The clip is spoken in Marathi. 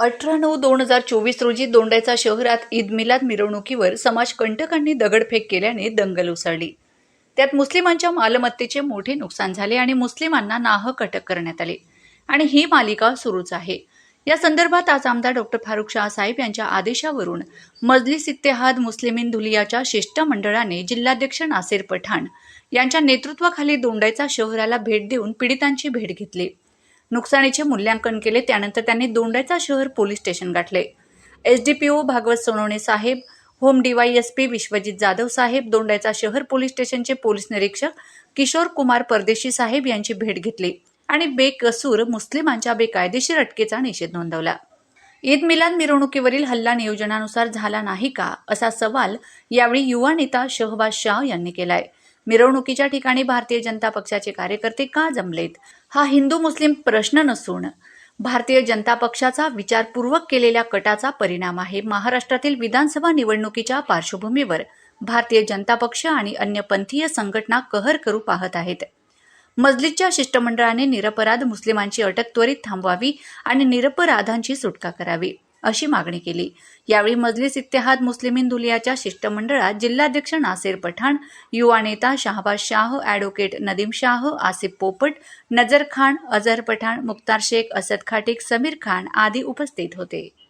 अठरा नऊ दोन हजार चोवीस रोजी दोंडायचा शहरात ईद मिलाद मिरवणुकीवर समाजकंटकांनी दगडफेक केल्याने दंगल उसळली. त्यात मुस्लिमांच्या मालमत्तेचे मोठे नुकसान झाले आणि मुस्लिमांना नाहक अटक करण्यात आले. आणि ही मालिका सुरूच आहे. या संदर्भात आज आमदार डॉक्टर फारुख शाह साहेब यांच्या आदेशावरून मजलिस इत्तेहाद मुस्लिमीन धुलियाच्या शिष्टमंडळाने जिल्हाध्यक्ष नासिर पठाण यांच्या नेतृत्वाखाली दोंडायचा शहराला भेट देऊन पीडितांची भेट घेतली. नुकसानीचे मूल्यांकन केले. त्यानंतर त्यांनी दोंडाईचा शहर पोलीस स्टेशन गाठले. H D P O Bhagwat Sonawane साहेब होम डीवायएसपी विश्वजित जाधव साहेब दोंडाईचा शहर पोलीस स्टेशनचे पोलीस निरीक्षक किशोर कुमार परदेशी साहेब यांची भेट घेतली आणि बेकसूर मुस्लिमांच्या बेकायदेशीर अटकेचा निषेध नोंदवला. ईद मिलाद मिरवणुकीवरील हल्ला नियोजनानुसार झाला नाही का? असा सवाल यावेळी युवा नेता शहबाज शाह यांनी केलाय. मिरवणुकीच्या ठिकाणी भारतीय जनता पक्षाचे कार्यकर्ते का जमलेत? हा हिंदू मुस्लिम प्रश्न नसून भारतीय जनता पक्षाचा विचारपूर्वक केलेल्या कटाचा परिणाम आहे. महाराष्ट्रातील विधानसभा निवडणुकीच्या पार्श्वभूमीवर भारतीय जनता पक्ष आणि अन्य पंथीय संघटना कहर करू पाहत आहेत. मजलिदच्या शिष्टमंडळाने निरपराध मुस्लिमांची अटक त्वरित थांबवावी आणि निरपराधांची सुटका करावी. अशी मागणी केली. यावेळी मजलिस इत्तेहाद मुस्लिमीन दुलियाच्या शिष्टमंडळात जिल्हाध्यक्ष नासिर पठाण युवा नेता शाहबाज शाह ॲडव्होकेट नदीम शाह आसिफ पोपट नजर खान अझहर पठाण मुख्तार शेख असद खाटिक समीर खान आदी उपस्थित होते.